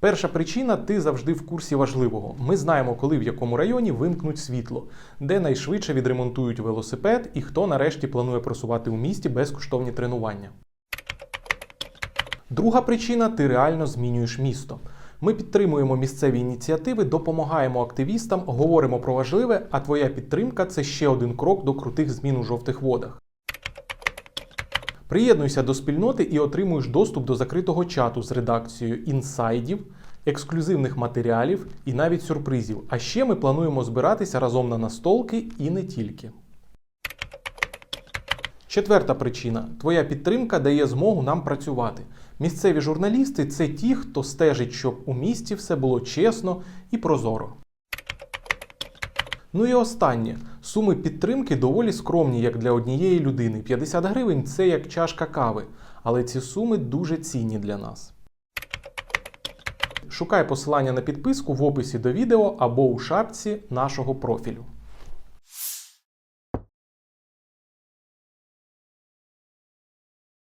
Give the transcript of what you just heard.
Перша причина ти завжди в курсі важливого. Ми знаємо, коли в якому районі вимкнуть світло, де найшвидше відремонтують велосипед і хто нарешті планує просувати у місті безкоштовні тренування. Друга причина ти реально змінюєш місто. Ми підтримуємо місцеві ініціативи, допомагаємо активістам, говоримо про важливе, а твоя підтримка це ще один крок до крутих змін у жовтих водах. Приєднуйся до спільноти і отримуєш доступ до закритого чату з редакцією інсайдів, ексклюзивних матеріалів і навіть сюрпризів. А ще ми плануємо збиратися разом на настолки і не тільки. Четверта причина: твоя підтримка дає змогу нам працювати. Місцеві журналісти це ті, хто стежить, щоб у місті все було чесно і прозоро. Ну і останнє. Суми підтримки доволі скромні, як для однієї людини. 50 гривень це як чашка кави, але ці суми дуже цінні для нас. Шукай посилання на підписку в описі до відео або у шапці нашого профілю.